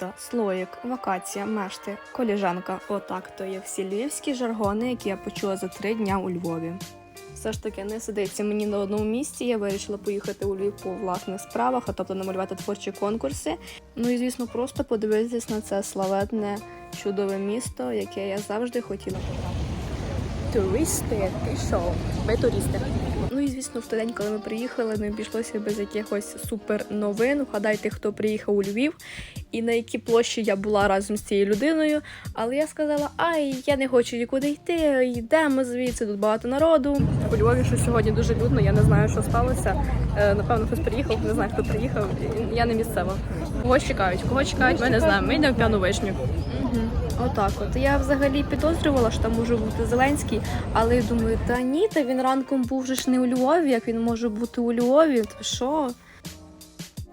кубіта, слоїк, вакація, мешти, коліжанка. Отак то є всі львівські жаргони, які я почула за три дня у Львові. Все ж таки не сидиться мені на одному місці. Я вирішила поїхати у Львів по власних справах, а тобто намалювати творчі конкурси. Ну і звісно, просто подивитись на це славетне чудове місто, яке я завжди хотіла потрапити. Туристи, пішов. Ви туристи. Ну і звісно, в той день, коли ми приїхали, не обійшлося без якихось супер новин. Вгадайте, хто приїхав у Львів і на якій площі я була разом з цією людиною. Але я сказала: ай, я не хочу нікуди йти, йдемо звідси, тут багато народу. У Львові що сьогодні дуже людно, я не знаю, що сталося. Е, Напевно, хтось приїхав, не знаю, хто приїхав. Я не місцева. Кого чекають? Кого чекають, ми не знаємо. Ми йдемо в п'яну вишню. Отак, от я взагалі підозрювала, що там може бути Зеленський, але я думаю, та ні, та він ранком був же ж не у Львові, як він може бути у Львові, то що?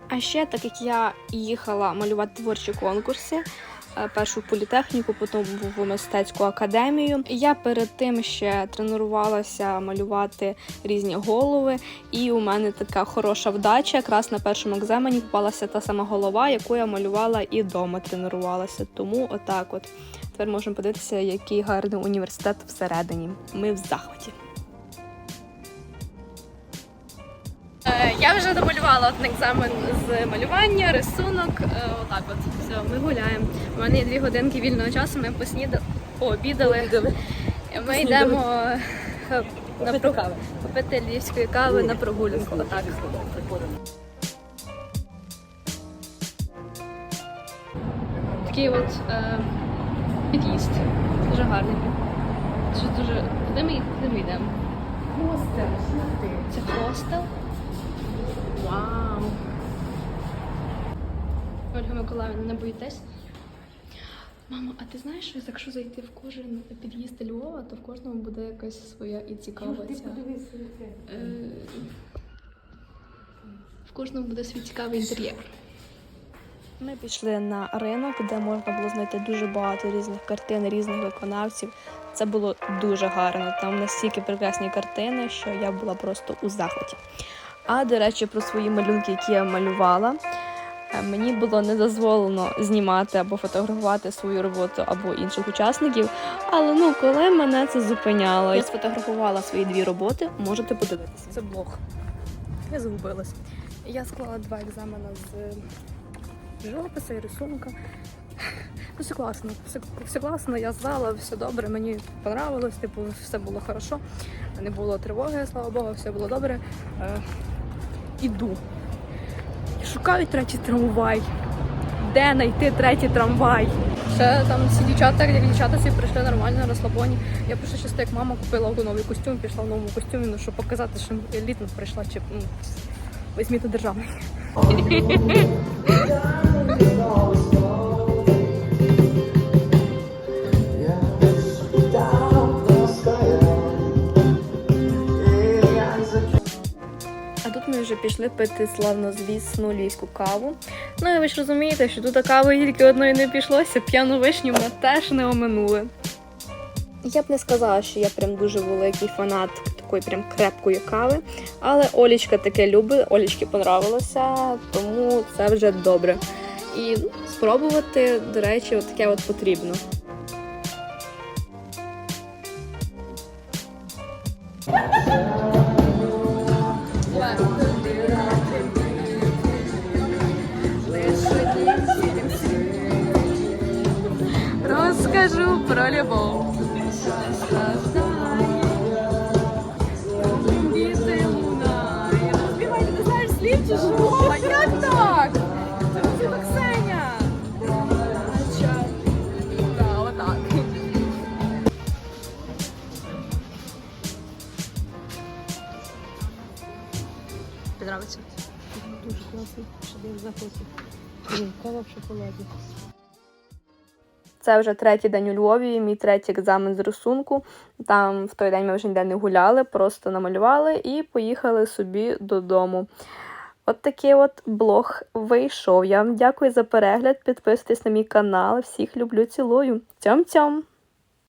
А ще, так як я їхала малювати творчі конкурси, першу політехніку, потім в мистецьку академію. Я перед тим ще тренувалася малювати різні голови, і у мене така хороша вдача. Якраз на першому екзамені попалася та сама голова, яку я малювала і вдома тренувалася. Тому отак, от тепер можемо подивитися, який гарний університет всередині. Ми в захваті. Я вже домалювала один екзамен з малювання, рисунок. Е, Отак от. Все, ми гуляємо. У мене є дві годинки вільного часу, ми поснідали, пообідали. Ми йдемо е, на про- кави. попити львівської кави на прогулянку. Отак. Такий от е, під'їзд. Дуже гарний. Що дуже. Куди ми, куди ми йдемо? Хостел? Це хостел. Вау. Ольга Миколаївна, не боїтесь? Мамо, а ти знаєш, що якщо зайти в кожен під'їзд Львова, то в кожному буде якась своя і цікава Ти ця. подивися. Е, В кожному буде свій цікавий інтер'єр. Ми пішли на ринок, де можна було знайти дуже багато різних картин, різних виконавців. Це було дуже гарно. Там настільки прекрасні картини, що я була просто у захваті. А до речі, про свої малюнки, які я малювала. е, Мені було не дозволено знімати або фотографувати свою роботу або інших учасників. Але ну, коли мене це зупиняло, я сфотографувала свої дві роботи, можете подивитися. Це блог. Я загубилась. Я склала два екзамени з живопису і рисунка. Ну, все класно, все, все класно, я здала, все добре, мені понравилось, типу, все було хорошо, не було тривоги, слава Богу, все було добре. Іду. Шукаю третій трамвай. Де знайти третій трамвай? Ще там всі дівчата, як дівчата всі прийшли нормально розслабоні. Я прийшла часто, як мама купила новий костюм, пішла в новому костюмі, ну щоб показати, що елітно прийшла, чи ну, візьміте державний. А тут ми вже пішли пити славнозвісну львівську каву. Ну і ви ж розумієте, що тут кави тільки одної не пішлося, п'яну вишню ми теж не оминули. Я б не сказала, що я прям дуже великий фанат такої прям крепкої кави, але Олічка таке любить, Олічки понравилося, тому це вже добре. І ну, спробувати, до речі, от таке от потрібно. Розкажу про любов. Дуже класно, щоб я захотів. Кава в шоколаді. Це вже третій день у Львові, мій третій екзамен з рисунку. Там в той день ми вже ніде не гуляли, просто намалювали і поїхали собі додому. От такий от блог вийшов. Я вам дякую за перегляд. Підписуйтесь на мій канал. Всіх люблю, цілую. Цьом-цьом!